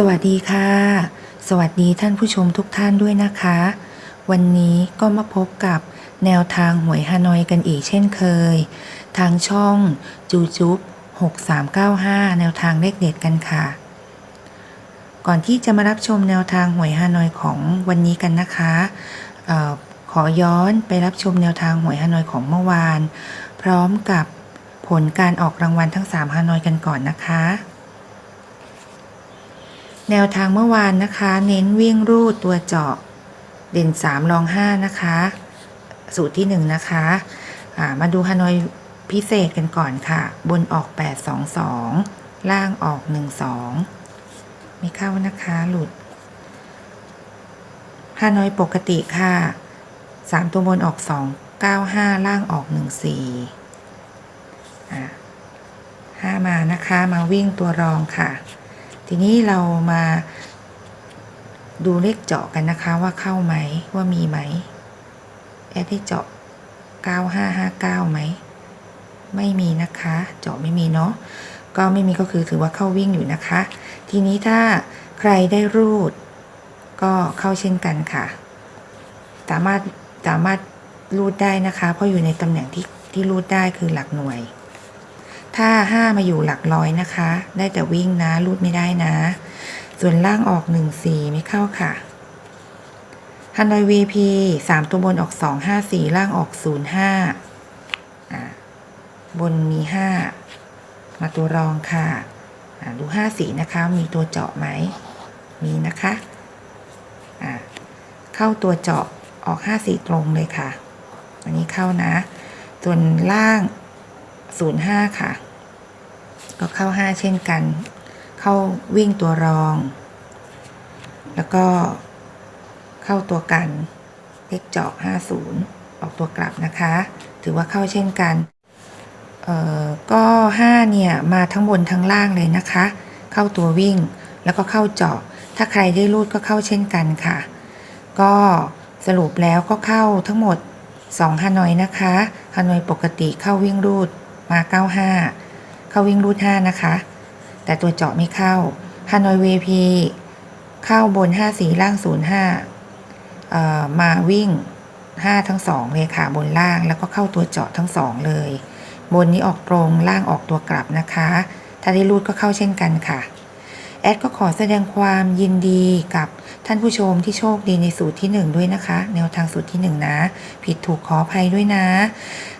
สวัสดีค่ะ สวัสดีท่านผู้ชมทุกท่านด้วยนะคะ วันนี้ก็มาพบกับแนวทางหวยฮานอยกันอีกเช่นเคย ทางช่องจูจุ๊บ6395 แนวทางเลขเด็ดกันค่ะ ก่อนที่จะมารับชมแนวทางหวยฮานอยของวันนี้กันนะคะออขอย้อนไปรับชมแนวทางหวยฮานอยของเมื่อวาน พร้อมกับผลการออกรางวัลทั้ง3ฮานอยกันก่อนนะคะ แนวทางเมื่อวานนะคะ เน้นวิ่งรูดตัวเจาะ เด่น 3 รอง 5 นะคะ สูตรที่ 1 นะคะะมาดูฮานอยพิเศษกันก่อนค่ะ บนออก 8 2 2 ล่างออก 1 2 ไม่เข้านะคะหลุดฮานอยปกติค่ะ 3 ตัวบนออก 2 9 5 ล่างออก 1 4อ่5มานะคะมาวิ่งตัวรองค่ะ ทีนี้เรามาดูเลขเจาะกันนะคะว่าเข้าไหมว่ามีไหมแอดได้เจาะ 9559 ไหม ไม่มีนะคะ เจาะไม่มีเนาะก็ไม่มีก็คือถือว่าเข้าวิ่งอยู่นะคะ ทีนี้ถ้าใครได้รูด ก็เข้าเช่นกันค่ะ สามารถสามารถรูดได้นะคะ เพราะอยู่ในตำแหน่งที่ที่รูดได้คือหลักหน่วย ถ้า 5 มาอยู่หลักร้อยนะคะ ได้แต่วิ่งนะรูดไม่ได้นะ ส่วนล่างออก 1 4 ไม่เข้าค่ะฮันนอย VP 3 ตัวบนออก 2 5 4 ล่างออก 0 5อ่าบนมี 5 มาตัวรองค่ะ ดู 5 สีนะคะ มีตัวเจาะไหม มีนะคะ เข้าตัวเจาะออก 5 สีตรงเลยค่ะ อันนี้เข้านะ ส่วนล่าง 05 ค่ะ ก็เข้า 5 เช่นกัน เข้าวิ่งตัวรอง แล้วก็เข้าตัวกันเลขเจาะ50 ออกตัวกลับนะคะ ถือว่าเข้าเช่นกันเอ่อก็ 5 เนี่ย มาทั้งบนทั้งล่างเลยนะคะ เข้าตัววิ่งแล้วก็เข้าเจาะ ถ้าใครได้รูดก็เข้าเช่นกันค่ะ ก็สรุปแล้วก็เข้าทั้งหมด2ฮานอยนะคะฮานอยปกติเข้าวิ่งรูด มา 95 เข้าวิ่งรูด5นะคะ แต่ตัวเจาะไม่เข้าฮานอยเวพีเข้าบน5สีล่าง 05 มาวิ่ง 5 ทั้ง 2 เลยค่ะ บนล่างแล้วก็เข้าตัวเจาะทั้ง 2 เลย บนนี้ออกตรงล่างออกตัวกลับนะคะ ถ้าได้รูดก็เข้าเช่นกันค่ะ แอดก็ขอแสดงความยินดีกับท่านผู้ชมที่โชคดีในสูตรที่ 1 ด้วยนะคะ แนวทางสูตรที่ 1 นะ ผิดถูกขออภัยด้วยนะ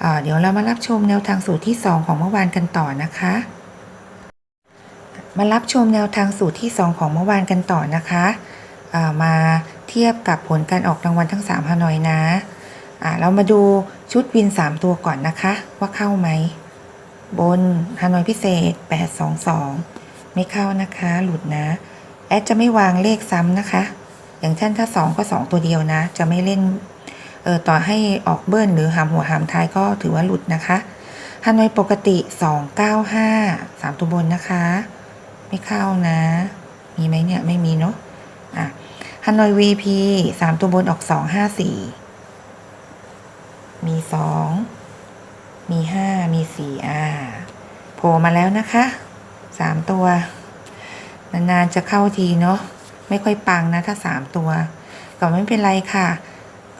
เเดี๋ยวเรามารับชมแนวทางสูตรที่ 2 ของเมื่อวานกันต่อนะคะมารับชมแนวทางสูตรที่ 2 ของเมื่อวานกันต่อนะคะะมาเทียบกับผลการออกรางวัลทั้ง3ฮานอยนะะเรามาดูชุดวิน 3 ตัวก่อนนะคะ ว่าเข้าไหม บนฮานอยพิเศษ 822 ไม่เข้านะคะ หลุดนะ แอดจะไม่วางเลขซ้ำนะคะ อย่างเช่นถ้า 2 ก็ 2 ตัวเดียวนะ จะไม่เล่นเออต่อให้ออกเบิ้ลหรือหามหัวหามท้ายก็ถือว่าหลุดนะคะฮานอยปกติ 295 3 ตัวบนนะคะ ไม่เข้านะ มีไหมเนี่ยไม่มีเนาะอะฮานอย VP 3 ตัวบนออก 254 มี 2 มี 5 มี 4 อ่าโผล่มาแล้วนะคะ 3ตัว นานๆจะเข้าทีเนาะไม่ค่อยปังนะถ้า3ตัว ก็ไม่เป็นไรค่ะ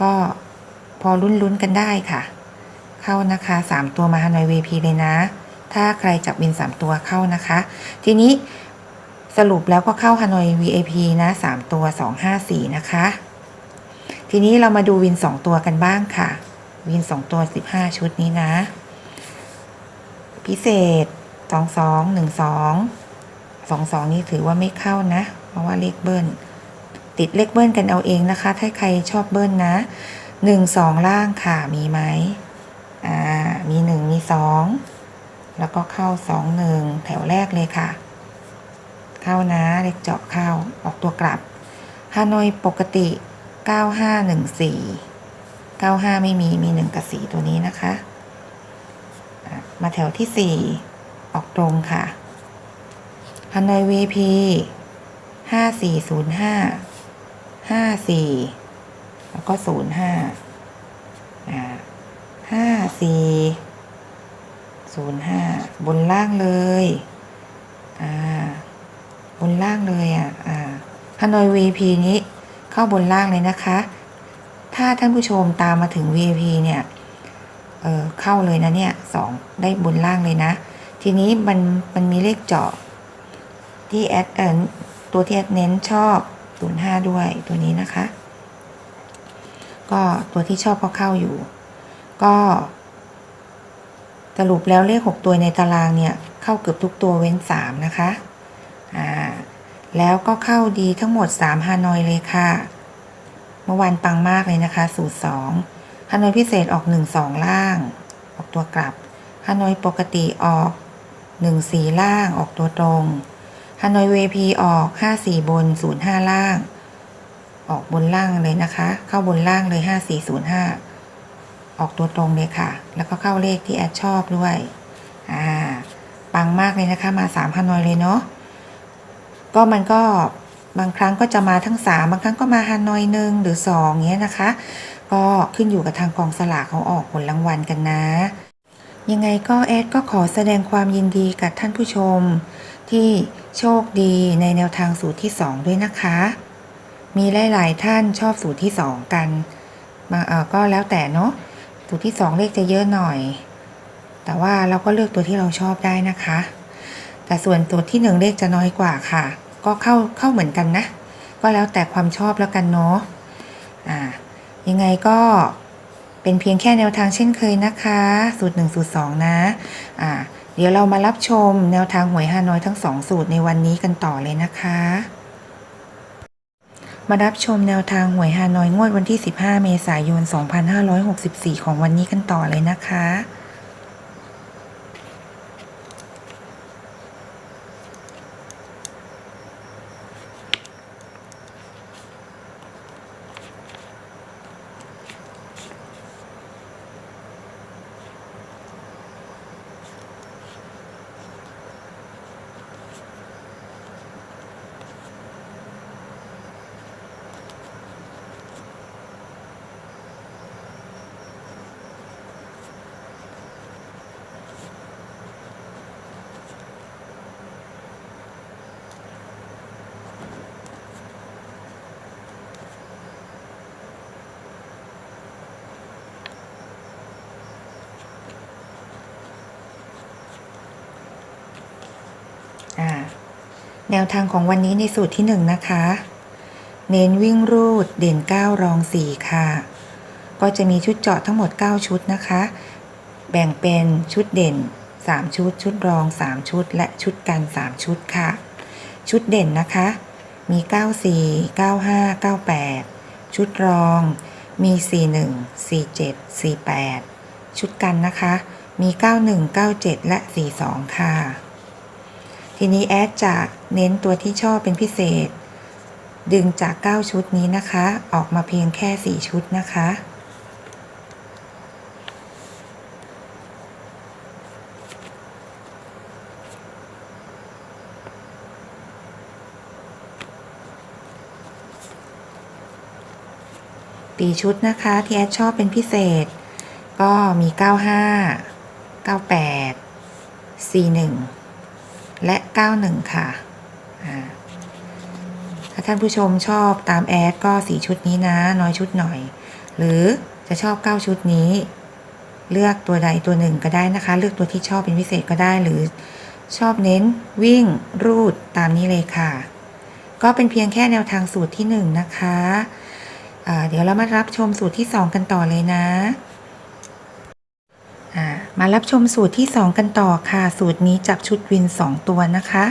ก็พอลุ้นๆกันได้ค่ะ เข้านะคะ3ตัวมาฮานอย VP เลยนะ ถ้าใครจับวิน3ตัวเข้านะคะ ทีนี้สรุปแล้วก็เข้าฮานอย VIP นะ3ตัว254นะคะ ทีนี้เรามาดูวิน2ตัวกันบ้างค่ะ วิน2ตัว15ชุดนี้นะ พิเศษ 22 12 22นี่ถือว่าไม่เข้านะ เพราะว่าเลขเบิ้ลติดเลขเบิ้ลกันเอาเองนะคะ ถ้าใครชอบเบิ้ลนะ1 2ล่างค่ะมีไหมอ่ามี1มี2แล้วก็เข้า2 1แถวแรกเลยค่ะ เข้านะเลขเจาะเข้าออกตัวกลับฮานอยปกติ 9514 95 ไม่มีมี 1 กับ 4 ตัวนี้นะคะอะมาแถวที่ 4 ออกตรงค่ะฮานอย VP 5405 54แล้วก็05อ่า54 05บนล่างเลยอ่าบนล่างเลยอะอ่าฮานอย VP นี้เข้าบนล่างเลยนะคะ ถ้าท่านผู้ชมตามมาถึง VP เนี่ย เออเข้าเลยนะเนี่ยสองได้บนล่างเลยนะ ทีนี้มันมันมีเลขเจาะที่แอดเออตัวที่แอดเน้นชอบ05ด้วยตัวนี้นะคะ ก็ตัวที่ชอบก็เข้าอยู่ ก็สรุปแล้วเลข 6 ตัวในตารางเนี่ยเข้าเกือบทุกตัวเว้น 3 นะคะ อ่า แล้วก็เข้าดีทั้งหมด 3 ฮานอยเลยค่ะ เมื่อวานปังมากเลยนะคะ สูตร 2 ฮานอยพิเศษออก 1 2 ล่าง ออกตัวกลับ ฮานอยปกติออก 1 4 ล่างออกตัวตรงฮานอย VP ออก 5 4 บน 0 5 ล่าง ออกบนล่างเลยนะคะ เข้าบนล่างเลย 5 4 0 5 ออกตัวตรงเลยค่ะ แล้วก็เข้าเลขที่แอดชอบด้วยอ่าปังมากเลยนะคะมา 3 ฮานอยเลยเนาะก็มันก็บางครั้งก็จะมาทั้ง 3 บางครั้งก็มาฮานอยหนึ่งหรือ2เงี้ยนะคะ ก็ขึ้นอยู่กับทางกองสลากเขาออกผลรางวัลกันนะ ยังไงก็แอดก็ขอแสดงความยินดีกับท่านผู้ชม ที่โชคดีในแนวทางสูตรที่ 2 ด้วยนะคะ มีหลาย ๆ ท่านชอบสูตรที่ 2 กันบาเออก็แล้วแต่เนาะสูตรที่ 2 เลขจะเยอะหน่อย แต่ว่าเราก็เลือกตัวที่เราชอบได้นะคะ แต่ส่วนตัวที่ 1 เลขจะน้อยกว่าค่ะ ก็เข้าเข้าเหมือนกันนะ ก็แล้วแต่ความชอบแล้วกันเนาะอ่ายังไงก็ เป็นเพียงแค่แนวทางเช่นเคยนะคะ สูตร1สูตร2นะอ่าเดี๋ยวเรามารับชมแนวทางหวยฮานอยทั้ง2สูตรในวันนี้กันต่อเลยนะคะ มารับชมแนวทางหวยฮานอยงวดวันที่ 15 เมษายน 2564 ของวันนี้กันต่อเลยนะคะ แนวทางของวันนี้ในสูตรที่ 1 นะคะ เน้นวิ่งรูดเด่น 9 รอง 4 ค่ะ ก็จะมีชุดเจาะทั้งหมด 9 ชุดนะคะ แบ่งเป็นชุดเด่น 3 ชุด ชุดรอง 3 ชุด และชุดกัน 3 ชุดค่ะ ชุดเด่นนะคะ มี 94 95 98 ชุดรอง มี 41 47 48 ชุดกันนะคะ มี 91 97 และ 42 ค่ะ ทีนี้แอดจะเน้นตัวที่ชอบเป็นพิเศษ ดึงจาก 9 ชุดนี้นะคะ ออกมาเพียงแค่ 4 ชุดนะคะตีชุดนะคะ ที่แอดชอบเป็นพิเศษ ก็มี 95 98 41และ 91 ค่ะอ่าถ้าท่านผู้ชมชอบตามแอดก็4ชุดนี้นะ น้อยชุดหน่อย หรือจะชอบ 9 ชุดนี้ เลือกตัวใดตัวหนึ่งก็ได้นะคะ เลือกตัวที่ชอบเป็นพิเศษก็ได้หรือชอบเน้นวิ่งรูดตามนี้เลยค่ะ ก็เป็นเพียงแค่แนวทางสูตรที่ 1 นะคะอ่าเดี๋ยวเรามารับชมสูตรที่ 2 กันต่อเลยนะ มารับชมสูตรที่ 2 กันต่อค่ะ สูตรนี้จับชุดวิน 2 ตัวนะคะ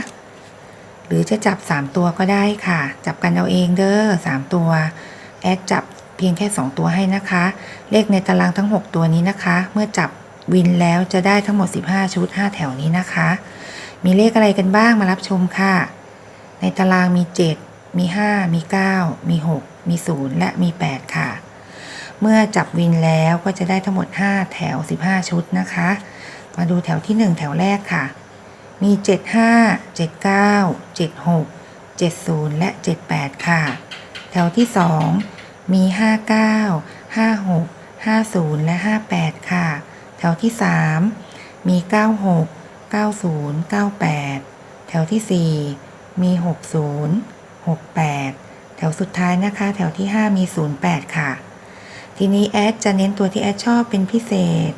หรือจะจับ 3 ตัวก็ได้ค่ะ จับกันเอาเองเด้อ3ตัว แอดจับเพียงแค่ 2 ตัวให้นะคะ เลขในตารางทั้ง 6 ตัวนี้นะคะ เมื่อจับวินแล้วจะได้ทั้งหมด 15 ชุด 5 แถวนี้นะคะ มีเลขอะไรกันบ้างมารับชมค่ะ ในตารางมี 7 มี 5 มี 9 มี 6 มี 0 และมี 8 ค่ะ เมื่อจับวินแล้วก็จะได้ทั้งหมด 5 แถว 15 ชุดนะคะ มาดูแถวที่ 1 แถวแรกค่ะ มี 75 79 76 70 และ 78 ค่ะ แถวที่ 2 มี 59 56 50 และ 58 ค่ะ แถวที่ 3 มี 96 90 98 แถวที่ 4 มี 60 68 แถวสุดท้ายนะคะ แถวที่ 5 มี 08 ค่ะ ทีนี้แอดจะเน้นตัวที่แอดชอบเป็นพิเศษ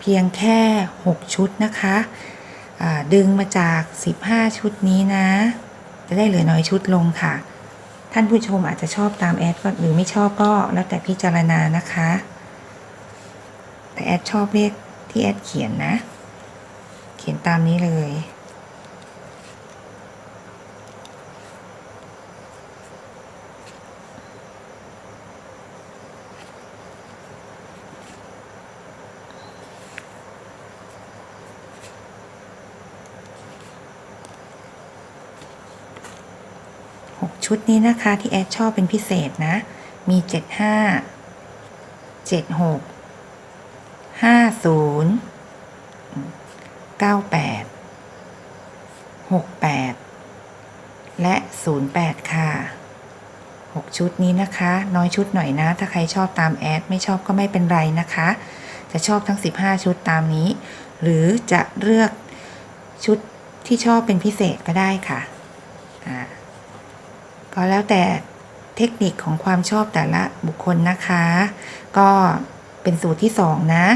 เพียงแค่ 6 ชุดนะคะดึงมาจาก 15 ชุดนี้นะ จะได้เหลือน้อยชุดลงค่ะ ท่านผู้ชมอาจจะชอบตามแอดก็หรือไม่ชอบก็แล้วแต่พิจารณานะคะ แต่แอดชอบเลขที่แอดเขียนนะ เขียนตามนี้เลย ชุดนี้นะคะที่แอดชอบเป็นพิเศษนะ มีเจ็ดห้าเจ็ดหกห้าศูนย์เก้าแปดหกแปดและศูนย์แปดค่ะหกชุดนี้นะคะ น้อยชุดหน่อยนะ ถ้าใครชอบตามแอด ไม่ชอบก็ไม่เป็นไรนะคะ จะชอบทั้ง 15 ชุดตามนี้ หรือจะเลือกชุดที่ชอบเป็นพิเศษก็ได้ค่ะ อ่า ก็แล้วแต่เทคนิคของความชอบแต่ละบุคคลนะคะ ก็เป็นสูตรที่ 2 นะ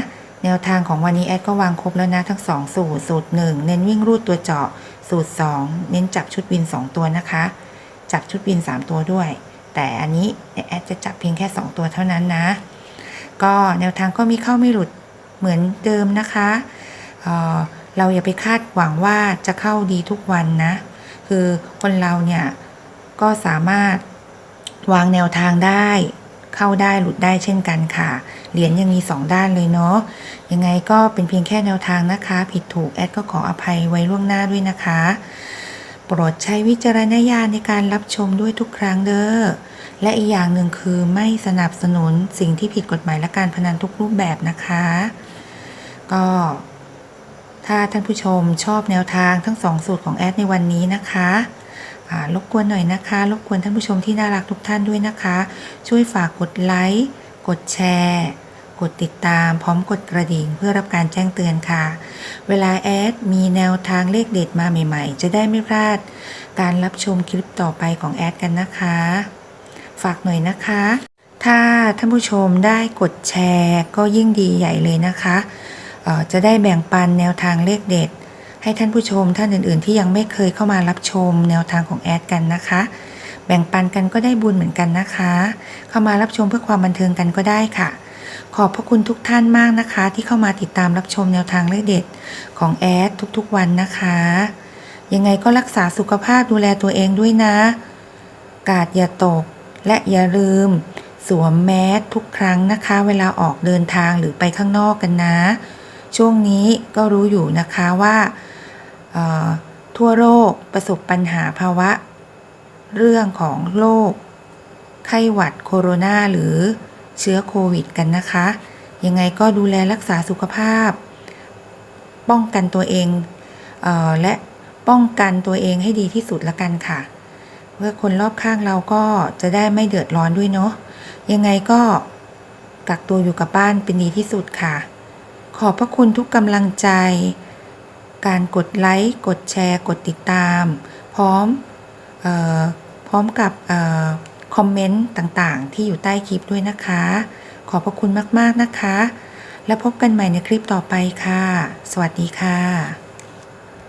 แนวทางของวันนี้แอดก็วางครบแล้วนะทั้ง 2 สูตร สูตร 1 เน้นวิ่งรูดตัวเจาะ สูตร 2 เน้นจับชุดวิน 2 ตัวนะคะ จับชุดวิน 3 ตัวด้วย แต่อันนี้แอดจะจับเพียงแค่ 2 ตัวเท่านั้นนะ ก็แนวทางก็มีเข้าไม่หลุดเหมือนเดิมนะคะเเราอย่าไปคาดหวังว่าจะเข้าดีทุกวันนะ คือคนเราเนี่ย ก็สามารถวางแนวทางได้ เข้าได้หลุดได้เช่นกันค่ะ เหรียญยังมี 2 ด้านเลยเนาะยังไงก็เป็นเพียงแค่แนวทางนะคะ ผิดถูกแอดก็ขออภัยไว้ล่วงหน้าด้วยนะคะ โปรดใช้วิจารณญาณในการรับชมด้วยทุกครั้งเด้อและอีกอย่างหนึ่งคือไม่สนับสนุนสิ่งที่ผิดกฎหมายและการพนันทุกรูปแบบนะคะ ก็ถ้าท่านผู้ชมชอบแนวทางทั้งสองสูตรของแอดในวันนี้นะคะ รบกวนหน่อยนะคะ รบกวนท่านผู้ชมที่น่ารักทุกท่านด้วยนะคะ ช่วยฝากกดไลค์กดแชร์กดติดตามพร้อมกดกระดิ่งเพื่อรับการแจ้งเตือนค่ะ เวลาแอดมีแนวทางเลขเด็ดมาใหม่ๆ จะได้ไม่พลาด การรับชมคลิปต่อไปของแอดกันนะคะ ฝากหน่อยนะคะ ถ้าท่านผู้ชมได้กดแชร์ก็ยิ่งดีใหญ่เลยนะคะ จะได้แบ่งปันแนวทางเลขเด็ด ให้ท่านผู้ชมท่านอื่นๆ ที่ยังไม่เคยเข้ามารับชมแนวทางของแอดกันนะคะ แบ่งปันกันก็ได้บุญเหมือนกันนะคะ เข้ามารับชมเพื่อความบันเทิงกันก็ได้ค่ะ ขอบพระคุณทุกท่านมากนะคะ ที่เข้ามาติดตามรับชมแนวทางเลขเด็ดของแอดทุกๆวันนะคะ ยังไงก็รักษาสุขภาพดูแลตัวเองด้วยนะ กาดอย่าตกและอย่าลืม สวมแมสทุกครั้งนะคะ เวลาออกเดินทางหรือไปข้างนอกกันนะ ช่วงนี้ก็รู้อยู่นะคะว่า ทั่วโลกประสบปัญหาภาวะ เรื่องของโรคไข้หวัดโคโรนาหรือเชื้อโควิดกันนะคะ ยังไงก็ดูแลรักษาสุขภาพ ป้องกันตัวเองเออและป้องกันตัวเองให้ดีที่สุดละกันค่ะ เพื่อคนรอบข้างเราก็จะได้ไม่เดือดร้อนด้วยเนาะยังไงก็กักตัวอยู่กับบ้านเป็นดีที่สุดค่ะ ขอบพระคุณทุกกำลังใจ การกดไลค์ กดแชร์ กดติดตาม พร้อมออพร้อมกับออคอมเมนต์ต่างๆ ที่อยู่ใต้คลิปด้วยนะคะ ขอบพระคุณมากๆนะคะ แล้วพบกันใหม่ในคลิปต่อไปค่ะ สวัสดีค่ะ